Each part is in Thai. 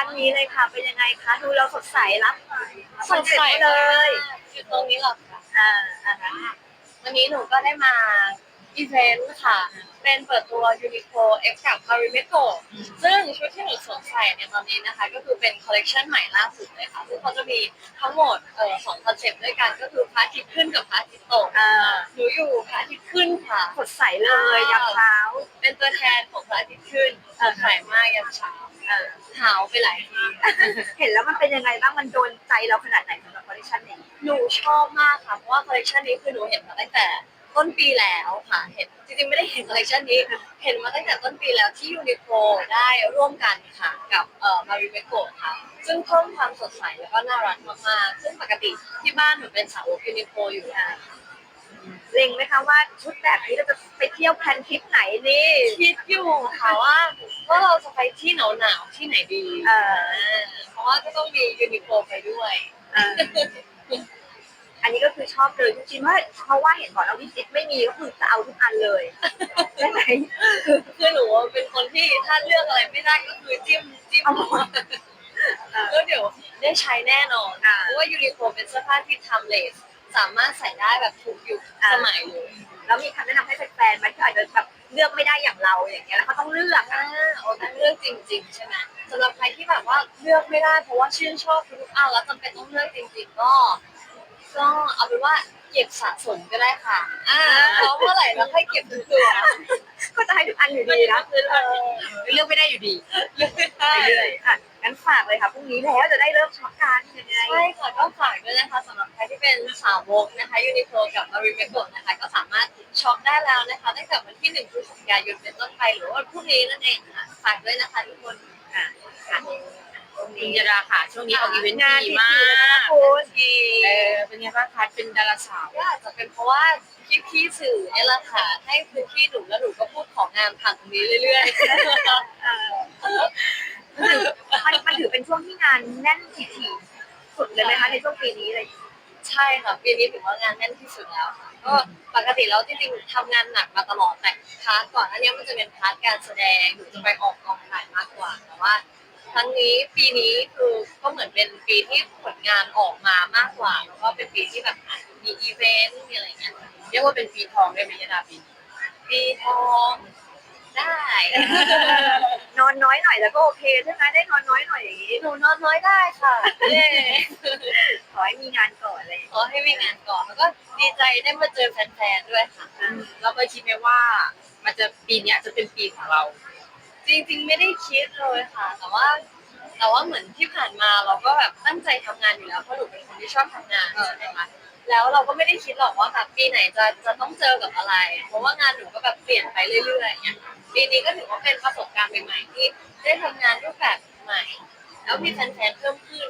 ชั่นนี้เลยค่ะ เป็นยังไงคะดูเราสดใสรับสดใสเลเลยยอยู่ตรงนี้หรอคะอ่าอ่าฮะวันนี้หนูก็ได้มาอีเวนต์ค่ะ เป็นเปิดตัว Uniqlo X กับ p a r i m e c o ซึ่งชุดที่หนูสวมใส่ในตอนนี้นะคะ ก็คือเป็นคอลเลกชันใหม่ล่าสุดเลยค่ะ ซึ่งเขาจะมีทั้งหมดเอ่อสองคอนเซปต์ด้วยกันก็คือพระอาทิตย์ขึ้นกับพระอาทิตย์ตกอ่าหนูอยู่พระอาทิตย์ขึ้นค่ะสดใสเลยยามเช้า เป็นตัวแทนของพระอาทิตย์ขึ้นสดใสมากยามเช้า เออหาวไปหลายทีเห็นแล้วมันเป็นยังไงบ้างมันโดนใจเราขนาดไหนสำหรับคอลเลคชันนี้หนูชอบมากค่ะ เพราะว่าคอลเลกชันนี้คือหนูเห็นมาตั้งแต่ต้นปีแล้วค่ะ เห็นจริงๆไม่ได้เห็นคอลเลกชันนี้ เห็นมาตั้งแต่ต้นปีแล้วที่ยูนิโคได้ร่วมกันค่ะกับเอ่อมาริเมโกะค่ะ ซึ่งเพิ่มความสดใสแล้วก็น่ารักมากๆซึ่งปกติที่บ้านหนูเป็นสาวกยูนิโคอยู่แล้ว เล็งไหมคะว่าชุดแบบนี้เราจะไปเที่ยวแพลนทริปไหนนี่ คิดอยู่ค่ะว่าว่าเราจะไปที่หนาวๆที่ไหนดีเออ เพราะว่าก็ต้องมียูนิโคไปด้วย เอออันนี้ก็คือชอบเลยจริงๆว่าเพราะว่าเห็นก่อนแล้ววิจิตไม่มีก็คือจะเอาทุกอันเลยใช่ไหม คือหนูเป็นคนที่ถ้าเลือกอะไรไม่ได้ก็คือจิ้มจิ้มเอาหมด แล้วเดี๋ยวได้ใช้แน่นอน อ่า เพราะว่ายูนิโคเป็นเสื้อผ้าที่ทำเลส สามารถใส่ได้แบบทุกยุคอ่าสมัยเลยแล้วมีคำแนะนำให้แฟนๆไหมที่อาจจะแบบเลือกไม่ได้อย่างเราอย่างเงี้ยแล้วเขาต้องเลือกอ่าอะโอ้ต้องเลือกจริง ๆ ใช่ไหมสำหรับใครที่แบบว่าเลือกไม่ได้เพราะว่าชื่นชอบทุกอันแล้วจำเป็นต้องเลือกจริง ๆ ก็ ก็เอาเป็นว่าเก็บสะสมก็ได้ค่ะอ่าเพราะเมื่อไหร่เราค่อยเก็บทุกตัวก็จะให้ทุกอันอยู่ดีนะคือเออเลือกไม่ได้อยู่ดีเลือกไม่ได้เรื่อยๆอะ งั้นฝากเลยค่ะพรุ่งนี้แล้วจะได้เริ่มช็อปกันยังไง ใช่ค่ะก็ฝากด้วยนะคะสำหรับใครที่เป็นสาวกนะคะยูนิโคลกับมาริเมโกนะคะ ก็สามารถช็อปได้แล้วนะคะตั้งแต่วันที่1พฤศจิกายนเป็นต้นไปหรือว่าวันพรุ่งนี้นั่นเองค่ะฝากด้วยนะคะทุกคนอะค่ะอินยดาค่ะ ช่วงนี้ออกอีเวนต์งานดีดีมามากกคุณทีเออเป็นไงบ้างคะเป็นดาราสาวก็อาจจะเป็นเพราะว่าพี่พี่ๆสื่อเนี่ยแหละค่ะให้พื้นที่หนูแล้วหนูก็พูดของงานผ่านตรงนี้เรื่อยเออมันมันถือเป็นช่วงที่งานแน่นถี่ๆสุดเลยไหมคะในช่วงปีนี้เลยๆใช่ค่ะปีนี้ถือว่างานแน่นที่สุดแล้วค่ะก็ปกติแล้วจริงๆทำงานหนักมาตลอดแต่พาร์ทก่อนอันนี้มันจะเป็นพาร์ทการแสดงหนูจะไปออกกองถ่ายมากกว่าแต่ว่าครั้งนี้ปีนี้คือก็เหมือนเป็นปีที่ผลงานออกมามากกว่าแล้วก็เป็นปีที่แบบอะมีอีเวนต์มีอะไรเงี้ยเรียกว่าเป็นปีทองได้ไหมยดาปีนี้ปีทองได้ นอนน้อยหน่อยแล้วก็โอเคใช่ไหมได้นอนน้อยหน่อยอย่างนี้หนูนอนน้อยได้ค่ะเย้ขอให้มีงานก่อนเลยขอให้มีงานก่อนแล้วก็ดีใจได้มาเจอแฟนๆด้วยค่ะเราเคยคิดไหมว่า มันจะปีเนี้ยจะเป็นปีของเรา จริงๆไม่ได้คิดเลยค่ะ แต่ว่าแต่ว่าเหมือนที่ผ่านมาเราก็แบบตั้งใจทำงานอยู่แล้วเพราะหนูเป็นคนที่ชอบทำงานใช่ไหมคะ แล้วเราก็ไม่ได้คิดหรอกว่าแบบปีไหนจะจะต้องเจอกับอะไร เพราะว่างานหนูก็แบบเปลี่ยนไปเรื่อยๆอย่างเงี้ยปีนี้ก็ถือว่าเป็นประสบการณ์ใหม่ๆที่ได้ทำงานรูปแบบใหม่ แล้วมีแฟนๆเพิ่มขึ้น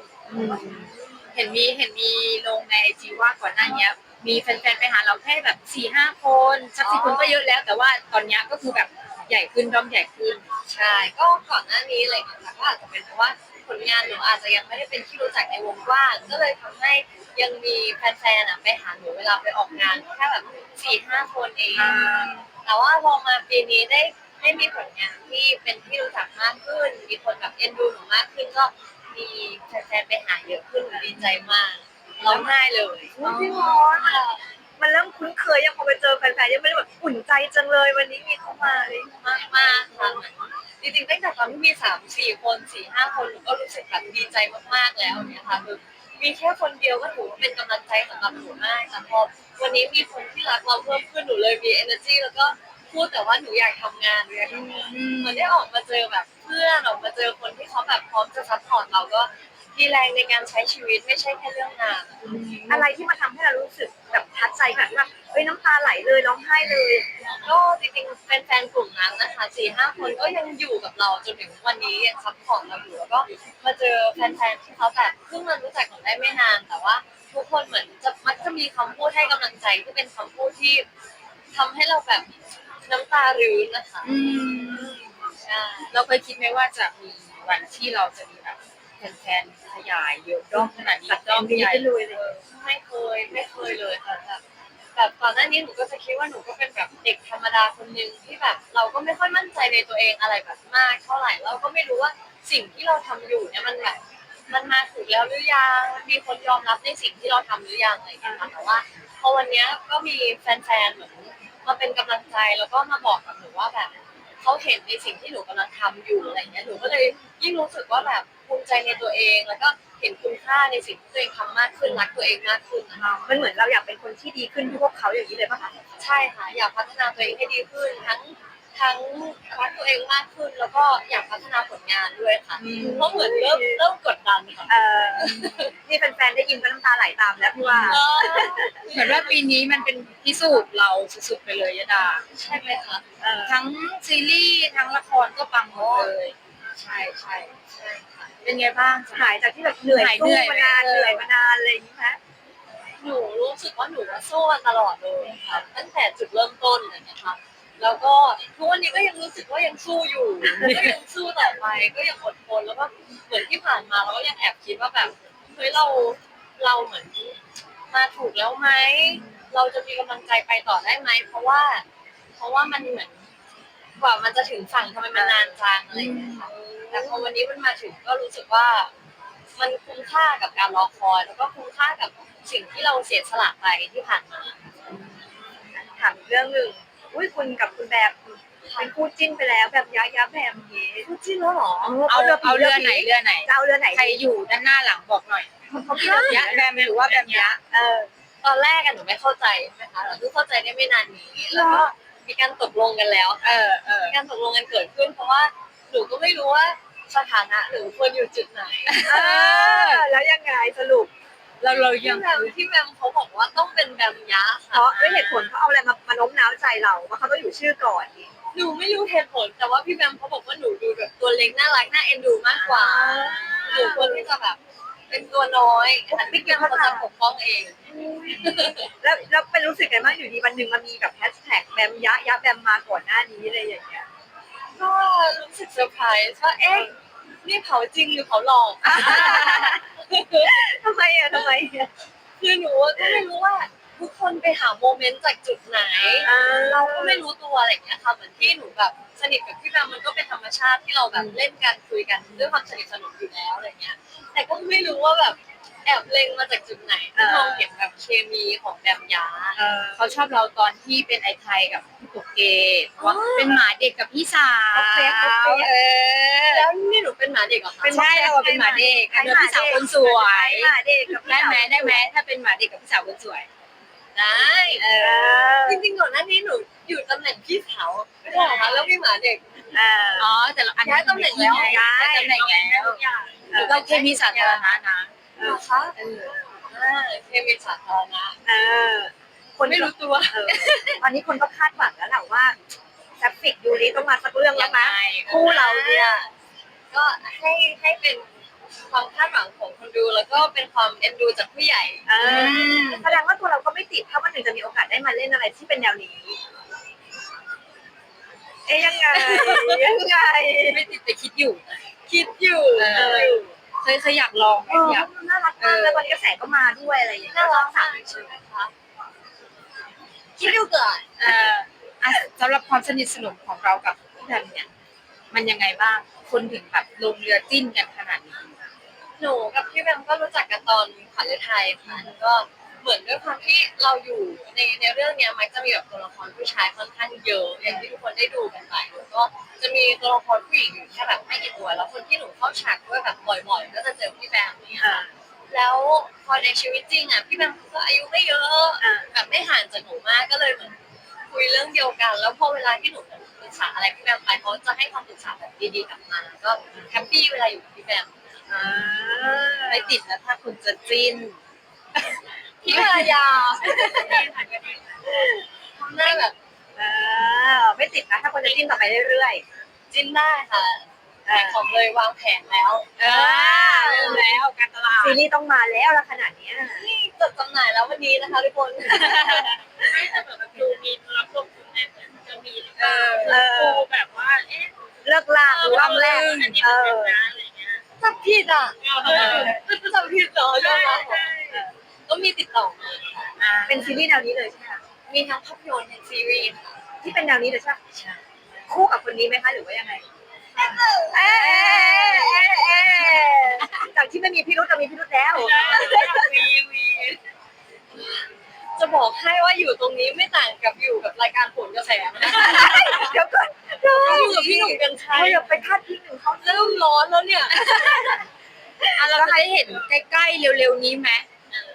เห็นมีเห็นมีลงในไอจีว่าก่อนหน้าเนี้ย มีแฟนๆไปหาเราแค่แบบสี่ห้าคนสักสี่คนก็เยอะแล้ว แต่ว่าตอนเนี้ยก็คือแบบใหญ่ขึ้นด้อมใหญ่ขึ้น ใช่ ก็ก่อนหน้านี้อะไรอย่างเลยค่ะก็อาจจะเป็นเพราะว่า ผลงานหนูอาจจะยังไม่ได้เป็นที่รู้จักในวงกว้างก็เลยทำให้ยังมีแฟนๆอะไปหาหนูเวลาไปออกงานแค่แบบสี่ห้าคนเอง แต่ว่าพอมาปีนี้ได้ได้มีผลงานที่เป็นที่รู้จักมากขึ้น มีคนแบบเอ็นดูหนูมากขึ้นก็มีแฟนๆไปหาเยอะขึ้นหนูดีใจมากร้องไห้เลยอุ๊ยพี่มอส มันเริ่มคุ้นเคยยังพอไปเจอแฟนๆยังไม่ได้แบบอุ่นใจจังเลยวันนี้มีเข้ามาเลยมากมากๆค่ะจริงๆตั้งแต่ตอนที่มีสามสี่คนสี่ห้าคนหนูก็รู้สึกแบบดีใจมากๆแล้วเนี่ยค่ะคือมีแค่คนเดียวก็ถือว่าเป็นกำลังใจสำหรับหนูมากแต่พอวันนี้มีคนที่รักเราเพิ่มขึ้นหนูเลยมี energy แล้วก็พูดแต่ว่าหนูอยากทำงานหนูอยากทำงานเหมือนได้ออกมาเจอแบบเพื่อนออกมาเจอคนที่เขาแบบพร้อมจะซัพพอร์ตเราก็มีแรงในการใช้ชีวิตไม่ใช่แค่เรื่องงาน อะไรที่มาทำให้เรารู้สึก แบบทัดใจขนาดที่แบบเฮ้ยน้ำตาไหลเลยร้องไห้เลย ก็จริงๆแฟนๆกลุ่มนั้นนะคะสี่ห้าคนก็ยังอยู่กับเราจนถึงวันนี้ยังซัพพอร์ตเราอยู่แล้วก็มาเจอแฟนๆที่เขาแบบเพิ่งมารู้จักกันได้ไม่นาน แต่ว่าทุกคนเหมือนจะมักจะมีคำพูดให้กำลังใจที่เป็นคำพูดที่ทำให้เราแบบน้ำตารื้นนะคะอืม ใช่ เราเคยคิดไหมว่าจะมีวันที่เราจะมีแบบ แฟนๆขยายเยอะด้อมขนาดนี้ด้อมใหญ่ไปเลยไม่เคยไม่เคยเลยค่ะแบบแบบก่อนหน้านี้หนูก็จะคิดว่าหนูก็เป็นแบบเด็กธรรมดาคนหนึ่งที่แบบ เราก็ไม่ค่อยมั่นใจในตัวเองอะไรแบบมากเท่าไหร่เราก็ไม่รู้ว่าสิ่งที่เราทำอยู่เนี่ยมันแบบมันมาถูกแล้วหรือยังมีคนยอมรับในสิ่งที่เราทำหรือยังอะไรอย่างเงี้ยค่ะแต่ว่าพอวันเนี้ยก็มีแฟนๆเหมือนมาเป็นกำลังใจแล้วก็มาบอกกับหนูว่าแบบเขาเห็นในสิ่งที่หนูกำลังทำอยู่อะไรเงี้ยหนูก็เลยยิ่งรู้สึกว่าแบบ ภูมิใจในตัวเอง แล้วก็เห็นคุณค่าในสิ่งที่ตัวเองทำมากขึ้นรักตัวเองมากขึ้นนะคะมันเหมือนเราอยากเป็นคนที่ดีขึ้นที่พวกเขาอย่างนี้เลยป่ะคะใช่ค่ะอยากพัฒนาตัวเองให้ดีขึ้น ทั้งทั้งรักตัวเองมากขึ้น แล้วก็อยากพัฒนาผลงานด้วยค่ะเพราะเหมือนเริ่มเริ่มกดดันค่ะเออนี่แฟนๆได้ยินก็น้ำตาไหลตามแล้วพี่ว่าเออเหมือนว่าปีนี้มันเป็นพิสูจน์เราสุดๆไปเลยยดา ใช่ไหมคะเออทั้งซีรีส์ทั้งละครก็ปังหมดเลย ใช่ใช่ใช่ค่ะเป็นไงบ้างหายจากที่แบบเหนื่อยหายเหนื่สู้อยมานานเออเหนื่อยมานานอะไรอย่างนี้ไหมหนูรู้สึกว่าหนูว่าสู้มาตลอดเลยค่ะตั้งแต่จุดเริ่มต้นเลยนะคะแล้วก็ทุกวันนี้ก็ยังรู้สึกว่ายังสู้อยู่ ก็ยังสู้ต่อไปก็ยังอดทนแล้วก็เหมือนที่ผ่านมาเราก็ยังแอบคิดว่าแบบเฮ้ยเราเราเหมือนมาถูกแล้วไหมเราจะมีกำลังใจไปต่อได้ไหมเพราะว่า เพราะว่ามันเหมือนกว่ามันจะถึงฝั่งทำไมมันนานจังอะไรอย่างเงี้ยค่ะ แต่พอวันนี้มันมาถึงก็รู้สึกว่า มันคุ้มค่ากับการรอคอยแล้วก็คุ้มค่ากับสิ่งที่เราเสียสละไปที่ผ่านมาถามอีกเรื่องหนึ่งอุ้ยคุณกับคุณแบบเป็นคู่จิ้นไปแล้วแบบย้ายย้าแบบนี้พูดจริงแล้วเหรอเอาเอาเรือไหนเรือไหนจะเอาเรือไหนใครอยู่ด้านหน้าหลังบอกหน่อยเขาพี่เรายะแบมหรือว่าแบมยะเออตอนแรกอะหนูไม่เข้าใจใช่ไหมคะเราเพิ่งเข้าใจได้ไม่นานนี้แล้วก็มีการตกลงกันแล้ว เออเออมีการตกลงกันเกิดขึ้นเพราะว่า หนูก็ไม่รู้ว่าสถานะหนูควรอยู่จุดไหนเออแล้วยังไงสรุป เราเราพี่ยังแบมพี่แบมเขาบอกว่าต้องเป็นแบมยะเพค่ะราะด้วยเหตุผลเขาเอาอะไรมามาโน้มน้าวใจเราว่าเขาต้องอยู่ชื่อก่อนหนูไม่รู้เหตุผล แต่ว่าพี่แบมเขาบอกว่าหนูดูแบบตัวเล็กน่ารักน่าเอ็นดูมากกว่าหนูควรที่จะแบบ เป็นตัวน้อยแต่พี่แบมเขาจะปกป้องเอง แล้วแล้วเป็นรู้สึกไงบ้างอยู่ดีวันหนึ่งมันมีแบบแฮชแท็กแบมยะยะแบมมาก่อนหน้านี้อะไรอย่างเงี้ย ก็รู้สึกเซอร์ไพรส์ว่าเอ๊ะนี่เผาจริงหรือเผาหลอก ทำไมอะทำไมอะ คือหนูก็ไม่รู้ว่าทุกคนไปหาโมเมนต์จากจุดไหนเราก็ไม่รู้ตัวอะไรอย่างเงี้ยค่ะเหมือนที่หนูแบบสนิทกับพี่แบมมันก็เป็นธรรมชาติที่เราแบบเล่นกันคุยกันด้วยความสนิทสนมอยู่แล้วอะไรเงี้ย แต่ก็ไม่รู้ว่าแบบ แอบเล็งมาจากจุดไหนที่มองเห็นแบบเคมีของแบมยาเออ เขาชอบเราตอนที่เป็นไอไทยกับพี่ปุกเกตเพราะว่าอ๋อเป็นหมาเด็กกับพี่สาวโอเคโอเคเออ แล้วนี่หนูเป็นหมาเด็กเหรอคะใช่เราเป็นหมาเด็กใครกับพี่สาวคนสวยใครหมาเด็กกับพี่ได้สาวไหมได้ไหมถ้าเป็นหมาเด็กกับพี่สาวคนสวย ได้เอเอออ จริงๆก่อนหน้านี้หนูอยู่ตำแหน่งพี่สาวไม่ใช่เหรอคะแล้วมีหมาเด็ก เออ อ๋อแต่เราอันนี้ย้ายตำแหน่งแล้ว ย้ายตำแหน่งแล้วเราเคมีสาธารณะนะ เหรอคะเอออ่าเคมีสาธารณะเออคนไม่รู้ตัวเออตอนนี้คนก็คาดหวังแล้วแหละว่าแซฟฟิกยูริต้องมาสักเรื่องแล้วนะคู่เราเนี่ย ก็ให้ให้เป็นความคาดหวังของคนดูแล้วก็เป็นความเอ็นดูจากผู้ใหญ่เออแสดงว่าตัวเราก็ไม่ติดถ้าวันหนึ่งจะมีโอกาสได้มาเล่นอะไรที่เป็นแนวนี้ เอ๊ยยังไงยังไง ไม่ติดแต่คิดอยู่ คิดอยู่เอออยู่ เคยเคยอยากลองไหมเอออยาก มันน่ารักมากแล้วตอนนี้กระแสก็มาด้วยอะไรอย่างเงี้ยน่ารักสามมากใช่ไหมคะคิดดูก่อนเอ่ออะสำหรับความสนิทสนมของเรากับพี่แบมเนี่ย มันยังไงบ้าง คนถึงแบบลงเรือจิ้นกันขนาดนี้ หนูกับพี่แบมก็รู้จักกันตอนขวัญฤทัยค่ะแล้วก็ เหมือนด้วยความที่เราอยู่ในในเรื่องเนี้ยมันจะมีแบบตัวละครผู้ชายค่อนข้างเยอะอย่างที่ทุกคนได้ดูกันไปแล้วก็จะมีตัวละครผู้หญิงอยู่แค่แบบไม่กี่ตัว แล้วคนที่หนูเข้าฉากด้วยแบบบ่อยๆ ก็จะเจอพี่แบมเนี่ยอ่าแล้วพอในชีวิตจริงอะพี่แบมก็อายุไม่เยอะอ่าแบบไม่ห่างจากหนูมากก็เลยเหมือนคุยเรื่องเดียวกัน แล้วพอเวลาที่หนูปรึกษาอะไรพี่แบมไปเขาจะให้คำปรึกษาแบบดีๆกลับมาก็แฮปปี้เวลาอยู่กับพี่แบมอ่าไม่ติดนะถ้าคุณจะจิ้นพี่ภรร ยาทำหน้าแบบอ่าไม่ติดนะ ถ้าคนจะจิ้นต่อไปเรื่อยจิ้นได้ค่ะๆแต่ของเลยวางแผนแล้วเออเริ่มแล้วการตลาดซีรีส์ต้องมาแล้วละขนาดเนี้ย นี่จดจำหน่ายแล้ววันนี้นะคะทุกคน ไม่แต่แบบดูมีรับลงทุนเนี่ยจะมีเออเออดูแบบว่า เอ๊ะเลิกลากหรือว่าแรก อันนี้เอมันอ เป็นนะอะไรเงี้ยจับผิดอะเออจับผิดเหรอยอมรับใช่ ก็มีติดต่อมาค่ะอ่า เป็นซีรีส์แนวนี้เลยใช่ไหมคะมีทั้งภาพยนตร์ทั้งซีรีส์ค่ะที่เป็นแนวนี้เลยใช่ไหมคู่กับคนนี้ไหมคะหรือว่ายังไงคเอ๊ะเอ๊ะเอ๊ะจากที่ไม่มีพิรุธจะมีพิรุธแล้ว วีวีจะบอกให้ว่าอยู่ตรงนี้ไม่ต่างกับอยู่กับรายการผลกระแสนะ เดี๋ยวก่อนเดี๋ยวอยู่กับพี่หนุ่มกัญชัเรายอย่าไปพลาดพิงถึงเขา เริ่มร้อนแล้วเนี่ย อะเราจะได้เห็นใกล้ๆเร็วๆนี้ไหม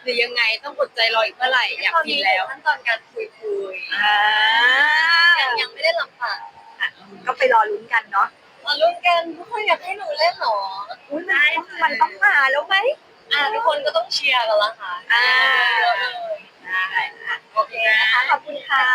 หรือยังไงต้องอดใจรออีกเมื่อไหร่อยากตอนกินนี้แล้วขั้นตอนการคุยคุยอ่ายังยังไม่ได้ลำบากก็ไปรอลุ้นกันเนาะมาลุ้นกันทุกคนอยากให้หนูเล่นเหรออุ้ยมันต้องมันต้องมาแล้วไหมอ่าทุกคนก็ต้องเชียร์กันละค่ะอ่าเยอะเลยได้ค่ะโอเคนะขอบคุณค่ะ